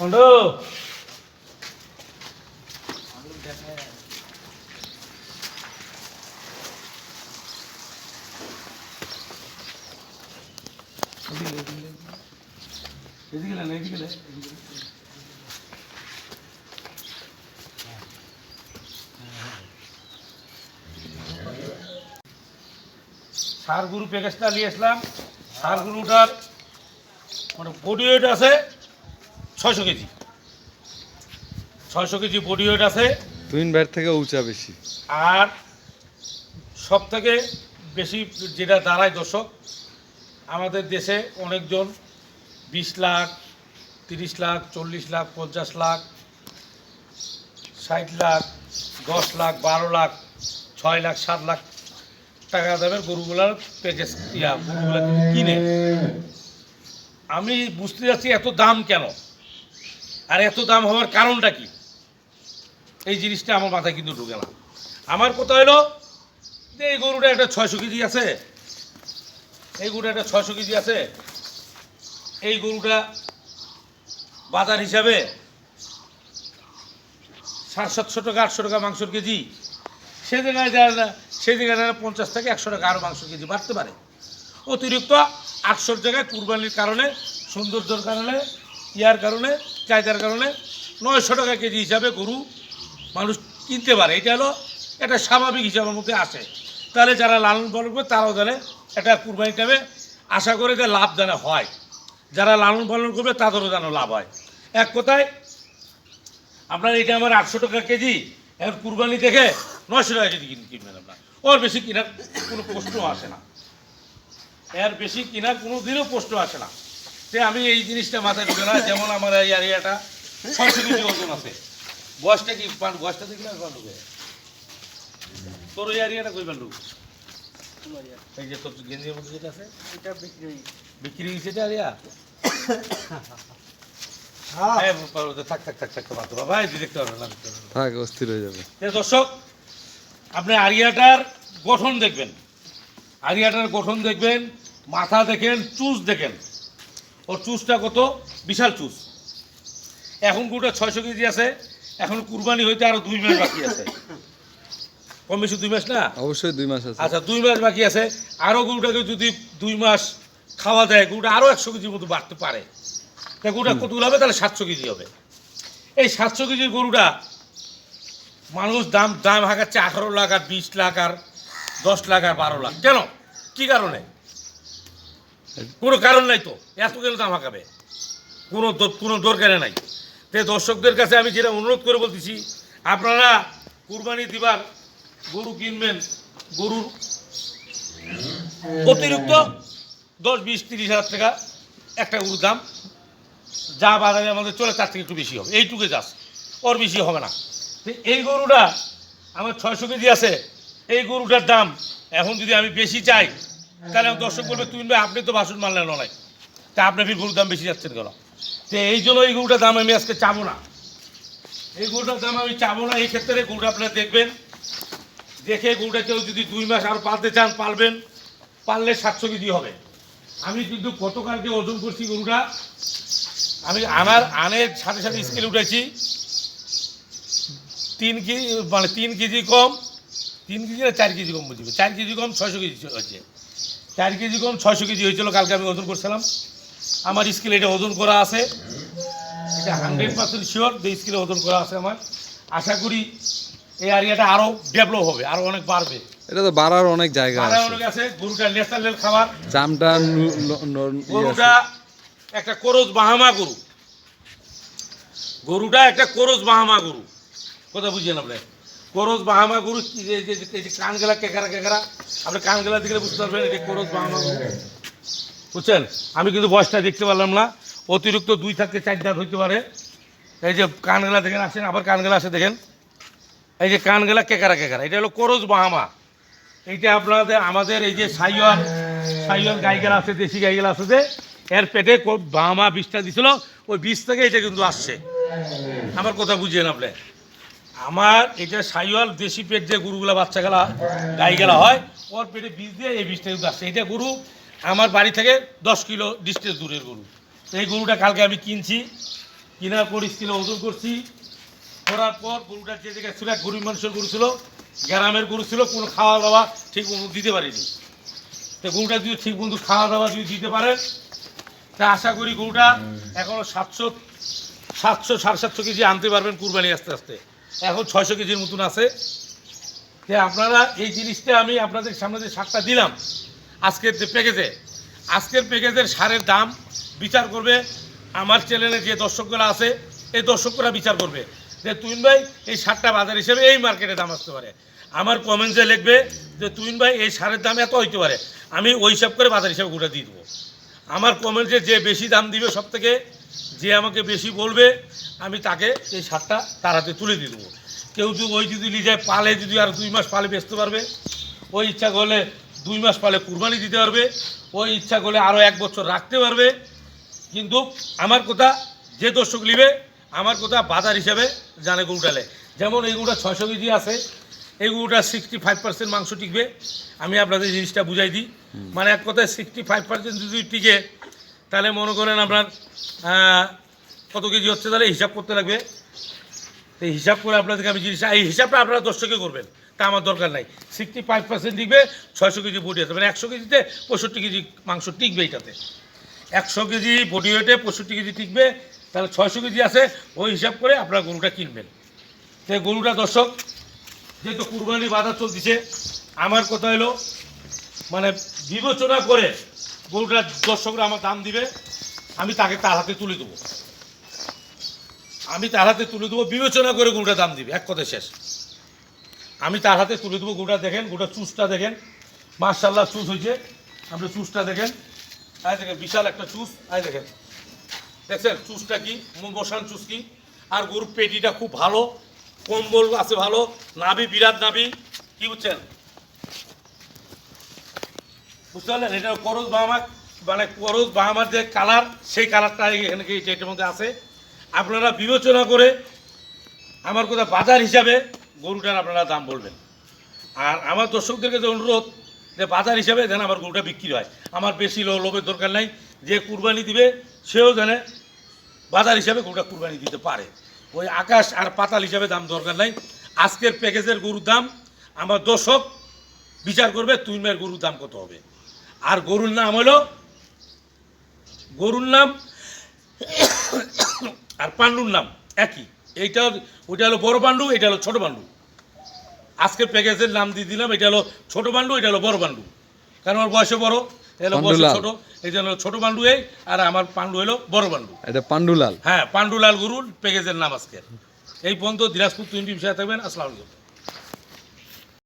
না সার গরু প্যাকেজটা নিয়ে আসলাম। সার গরুটার মানে ওয়েট আছে। ছয়শো কেজি। ছয়শো কেজি বডি ওয়েট আছে। তুইন ব্যাট থেকে উঁচা বেশি। আর সব থেকে বেশি যেটা দাঁড়ায় দর্শক আমাদের দেশে অনেকজন বিশ লাখ তিরিশ লাখ চল্লিশ লাখ পঞ্চাশ লাখ ষাট লাখ দশ লাখ বারো লাখ ছয় লাখ সাত লাখ টাকা দামের গরুগুলার পেজেস ইয়া গরুগুলা কিনে। আমি বুঝতে যাচ্ছি এত দাম কেন? আর এত দাম হওয়ার কারণটা কি? এই জিনিসটা আমার মাথায় কিন্তু ঢুকে না। আমার কথা হলো, যে এই গরুটা একটা ছয়শো কেজি আছে, এই গরুটা একটা ছয়শো কেজি আছে, এই গরুটা বাজার হিসাবে সাত সাতশো টাকা, আটশো টাকা মাংসর কেজি। সে জায়গায় যায় না, সে জায়গায় যায় পঞ্চাশ থেকে একশো টাকা আরও মাংস কেজি বাড়তে পারে। অতিরিক্ত আটশোর জায়গায় কুরবানির কারণে, সৌন্দর্যর কারণে, ইয়ার কারণে চাহিদার কারণে নয়শো টাকা কেজি হিসাবে গরু মানুষ কিনতে পারে। এটা হলো এটা স্বাভাবিক হিসাবের মধ্যে আসে। তাহলে যারা লালন পালন করে তারাও জানে এটা কুরবানি টাইমে আশা করে যে লাভ যেন হয়। যারা লালন পালন করবে, তাদেরও যেন লাভ হয়। এক কথায়, আপনার এটা আমার আটশো টাকা কেজি, এখন কুরবানি দেখে নয়শো টাকা কেজি কিন- কিনবেন আপনার। ওর বেশি কেনার কোনো প্রশ্ন আসে না। এর বেশি কেনার কোনো দিনও প্রশ্ন আসে না। তে আমি এই জিনিসটা মাথায় ঢুকে না যেমন আমার এই এরিয়াটা ছয়শো কেজি ওজন আছে। বয়সটা কি? পান বয়সটা দেখলে আর ঢুকে। তোর এই এরিয়াটা কই পান এই যে তোর গেঞ্জির মধ্যে যেটা আছে এটা বিক্রি। বিক্রি হয়েছে এটা এরিয়া? হ্যাঁ। হ্যাঁ হয়ে দর্শক আপনি আরিয়াটার গঠন দেখবেন। আরিয়াটার গঠন দেখবেন মাথা দেখেন চুজ দেখেন। ওর চুজটা কত? বিশাল চুজ। এখন গোটা ছয়শো কেজি আছে এখন কুরবানি হইতে আরও দুই মাস বাকি আছে। কম বেশি দুই মাস না? অবশ্যই দুই মাস আছে। আচ্ছা দুই মাস বাকি আছে। আরও গরুটাকে যদি দুই মাস খাওয়া দেয় গরুটা আরও একশো কেজির মতো বাড়তে পারে। তা গরুটা কতগুলো হবে তাহলে সাতশো কেজি হবে। এই সাতশো কেজির গরুটা মানুষ দাম দাম হাঁকাচ্ছে আঠারো লাখ আর বিশ লাখ আর দশ লাখ আর বারো লাখ। কেন? কি কারণে? কোনো কারণ নাই তো। এত কেন দাম হাঁকাবে কোনো কোনো দরকারে নাই। তো দর্শকদের কাছে আমি যেটা অনুরোধ করে বলতেছি, আপনারা কুরবানি দিবার গরু কিনবেন গরুর অতিরিক্ত দশ, বিশ, তিরিশ হাজার টাকা একটা গরুর দাম। যা বাজারে আমাদের চলে, তার থেকে একটু বেশি হবে। এইটুকু যাস ওর বেশি হবে না। তো এই গরুটা আমার ছয়শো কেজি আছে। এই গরুটার দাম এখন যদি আমি বেশি চাই তাহলে দর্শক বলবে তুমি ভাই, আপনি তো বাসন মানলেন নয় তা আপনার গরুর দাম বেশি যাচ্ছেন কেন? তো এই জন্য এই গরুটার দাম আমি আজকে চাবো না। এই গরুটার দাম আমি চাবো না। এই ক্ষেত্রে গরুটা আপনারা দেখবেন। দেখে গরুটা কেউ যদি দুই মাস আর পালতে চান, পালবেন। পারলে সাতশো কেজি হবে। আমি কিন্তু গতকালকে ওজন করছি গরুটা। আমি আনার আনের সাথে সাথে স্কেল উঠেছি তিন কেজি মানে তিন কেজি কম। তিন কেজি না চার কেজি কম বুঝবে চার কেজি কম, ছয়শো কেজি হয়েছে। চার কেজি কম ছয়শো কেজি হয়েছিল কালকে আমি ওজন করছিলাম। আমার স্কেলে এটা ওজন করা আছে। এটা হান্ড্রেড পার্সেন্ট শিওর যে স্কেলে ওজন করা আছে আমার। আশা করি এই এরিয়াটা আরও ডেভেলপ হবে আরও অনেক বাড়বে। এটা তো বাড়ার অনেক জায়গা আছে। গরুটা ন্যাচারাল খাবার। চামটা নু- ন- ন- গরুটা একটা করজ বাহামা গরু। গরুটা একটা করজ বাহামা গরু। কথা বুঝিয়ে আপনি করজ বাহামা গরু যে কানগুলা কেকারা কেকারা আপনি কানগুলা দেখলে বুঝতে পারবেন এটা করজ বাহামা গরু। বুঝছেন? আমি কিন্তু বয়সটা দেখতে পারলাম না। অতিরিক্ত দুই থাকতে চার দাঁত হইতে পারে। এই যে কানগুলা দেখেন, আসেন, আবার কানগুলা আসে দেখেন। এই যে কানগুলা কেকারা কেকারা, এটা হলো করজ বাহামা। এইটা আপনাদের, আমাদের এই যে সাইওয়াল সাইওয়াল গাইগেলা আছে, দেশি গাইগেলা আছে যে, এর পেটে বাহামা বিষটা দিছিল, ওই বীজ থেকে এটা কিন্তু আসছে। আমার কথা বুঝিয়েন আপনি। আমার এটা সাইওয়াল দেশি পেট যে গরুগুলা বাচ্চা গেলা গাই গেলা হয় ওর পেটে বীজ দিয়ে এই বীজটা কিন্তু আসছে। এটা গরু আমার বাড়ি থেকে দশ কিলো ডিস্টেন্স দূরের গরু। তো এই গরুটা কালকে আমি কিনছি কেনার পর স্কিলে ওজন করছি। করার পর গরুটা যে জায়গায় ছিল এক গরিব মানুষের গরু ছিল গ্রামের গরু ছিল কোনো খাওয়া দাওয়া ঠিক মতো দিতে পারিনি। তো গরুটা যদি ঠিক মতো খাওয়া দাওয়া যদি দিতে পারে তা আশা করি গরুটা এখনও সাতশো সাতশো সাড়ে সাতশো কেজি আনতে পারবেন কুরবানি আস্তে আস্তে। এখন ছয়শো কেজির মতন আছে। যে আপনারা এই জিনিসটা আমি আপনাদের সামনে যে সারটা দিলাম, আজকের যে প্যাকেজে, আজকের প্যাকেজের সারের দাম বিচার করবে আমার চ্যানেলে যে দর্শকগুলো আছে, এই দর্শকরা বিচার করবে। যে তুইন ভাই, এই সারটা বাজার হিসেবে এই মার্কেটে দাম আসতে পারে। আমার কমেন্টসে লিখবে যে তুইন ভাই, এই সারের দাম এত হইতে পারে। আমি ওই হিসাব করে বাজার হিসাবে গোটা দিয়ে দেবো। আমার কমেন্টে যে বেশি দাম দিবে সব থেকে যে আমাকে বেশি বলবে আমি তাকে এই সারটা তার হাতে তুলে দিয়ে দেবো। কেউ যদি ওই যদি নিজে পালে যদি আর দুই মাস পালে বেচতে পারবে। ওই ইচ্ছা করলে দুই মাস পালে কুরবানি দিতে পারবে। ওই ইচ্ছা করলে আরও এক বছর রাখতে পারবে। কিন্তু আমার কথা যে দর্শক নিবে আমার কথা বাজার হিসাবে জানে গরুটালে যেমন এই গরুটা ছয়শো কেজি আছে এই গরুটা সিক্সটি ফাইভ পার্সেন্ট মাংস টিকবে। আমি আপনাদের জিনিসটা বুঝাই দিই। মানে এক কথায় সিক্সটি ফাইভ পার্সেন্ট যদি টিকে তাহলে মনে করেন আপনার কত কেজি হচ্ছে তাহলে হিসাব করতে লাগবে। তো হিসাব করে আপনাদেরকে আমি জিনিসটা এই হিসাবটা আপনারা দর্শকে করবেন, তা আমার দরকার নাই। সিক্সটি ফাইভ পার্সেন্ট টিকবে, ছয়শো কেজি বডি আছে মানে একশো কেজিতে পঁয়ষট্টি কেজি মাংস টিকবে এটাতে। একশো কেজি বডি ওয়েটে পঁয়ষট্টি কেজি টিকবে। তাহলে ছয়শো কেজি আছে, ওই হিসাব করে আপনারা গরুটা কিনবেন। তো গরুটা দর্শক, যেহেতু কুরবানি বাজার চলতেছে, আমার কথা হলো মানে বিবেচনা করে গরুটা দর্শকরা আমার দাম দিবে, আমি তাকে তার হাতে তুলে দেবো। আমি তার হাতে তুলে দেবো, বিবেচনা করে গরুটা দাম দিবে, এক কথা শেষ। আমি তার হাতে তুলে দেবো গোটা দেখেন গোটা চুসটা দেখেন। মার্শাল্লাহ চুস হয়েছে আপনি চুসটা দেখেন। আয় দেখেন, বিশাল একটা চুস আয় দেখেন। দেখছেন চুসটা কি? বসান চুস কি? আর গরুর পেটিটা খুব ভালো, কম্বল আছে ভালো, নাভি, বিরাট নাভি, কি বুঝছেন? বুঝতে পারলেন? এটা মানে যে কালার, সেই কালারটা এখানে এটার মধ্যে আছে। আপনারা বিবেচনা করে আমার কথা বাজার হিসাবে গরুটার আপনারা দাম বলবেন। আর আমার দর্শকদেরকে যে অনুরোধ যে বাজার হিসাবে যেন আমার গরুটা বিক্রি হয়। আমার বেশি লোভের দরকার নাই। যে কুরবানি দিবে, সেও জানে বাজার হিসাবে গরুটা কুরবানি দিতে পারে। ওই আকাশ আর পাতাল হিসাবে দাম দরকার নাই। আজকের প্যাকেজের গরুর দাম, আমার দর্শক বিচার করবে তুই মেয়ের গরুর দাম কত হবে। আর গরুর নাম হলো গরুর নাম আর পাণ্ডুর নাম একই। এইটা ওইটা হলো বড় পাণ্ডু এটা হলো ছোট পাণ্ডু আজকের প্যাকেজের নাম দিয়ে দিলাম এটা হলো ছোট পাণ্ডু এটা হলো বড় পাণ্ডু কারণ আমার বয়সে বড়? এটা হলো বয়সে ছোট এই জন্য ছোট পাণ্ডু এই আর আমার পাণ্ডু হলো বড় পাণ্ডু এটা পান্ডুলাল। হ্যাঁ পাণ্ডুলাল গুরুর প্যাকেজের নাম আজকে এই পর্যন্ত দিনাজপুর টোয়েন্টি বিষয়ে থাকবেন আসসালামু আলাইকুম।